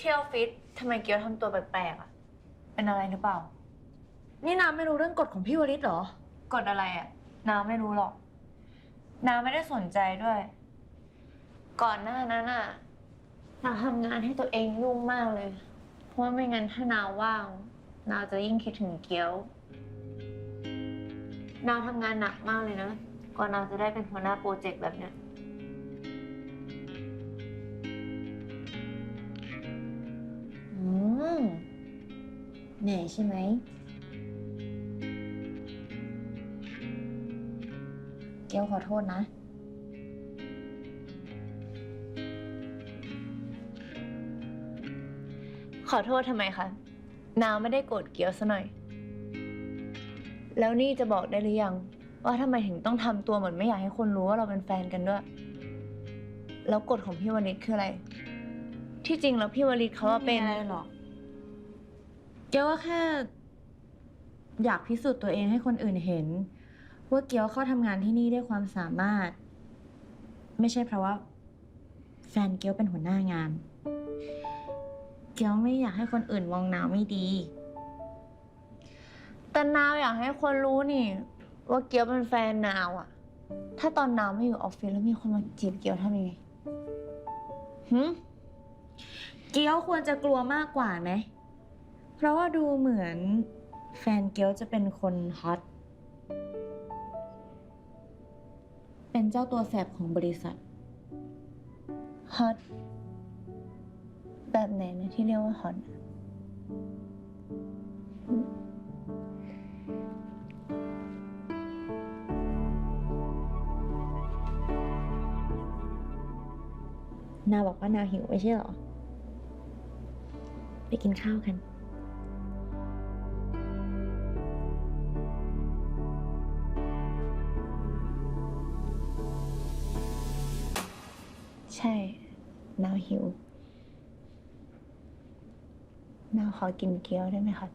ที่ออฟฟิศทำไมเกียวทำตัวแปลกๆอะ เป็นอะไรหรือเปล่า นี่น้ำไม่รู้เรื่องกฎของพี่วริศเหรอกดอะไรอะ น้าไม่รู้หรอก น้าไม่ได้สนใจด้วย ก่อนหน้านั้นอะน้าทำงานให้ตัวเองยุ่งมากเลย เพราะว่าไม่งั้นถ้านาว่างนาจะยิ่งคิดถึงเกียว นาทำงานหนักมากเลยนะก่อนนาจะได้เป็นหัวหน้าโปรเจกต์แบบเนี้ย เหนื่อยใช่ไหม เกียวขอโทษนะ ขอโทษทำไมคะ นาไม่ได้โกรธเกียวซะหน่อย แล้วนี่จะบอกได้หรือยัง ว่าทำไมถึงต้องทำตัวเหมือนไม่อยากให้คนรู้ว่าเราเป็นแฟนกันด้วย แล้วกฎของพี่วณิชคืออะไร ที่จริงแล้วพี่วณิชเขาว่าเป็น ไม่มีอะไรหรอก เกียวก็แค่ อยากพิสูจน์ตัวเองให้คนอื่นเห็น ว่าเกียวเข้าทำงานที่นี่ด้วยความสามารถ ไม่ใช่เพราะว่า แฟนเกียวเป็นหัวหน้างาน เกียวไม่อยากให้คนอื่นมองนาวไม่ดี แต่นาวอยากให้คนรู้นี่ ว่าเกียวเป็นแฟนนาวอะถ้าตอนนาวไม่อยู่ออฟฟิศแล้วมีคนมาจีบเกียวทำยังไงหึเกียวควรจะกลัวมากกว่าไหม เพราะว่าดูเหมือนแฟนเกียวจะเป็นคนฮอต เป็นเจ้าตัวแสบของบริษัท ฮอต แบบไหนนะที่เรียกว่าฮอตนาบอกว่านาหิวไม่ใช่หรอ ไปกินข้าวกัน ใช่ นาวหิวนาวขอกินเกี๊ยวได้ไหมคะ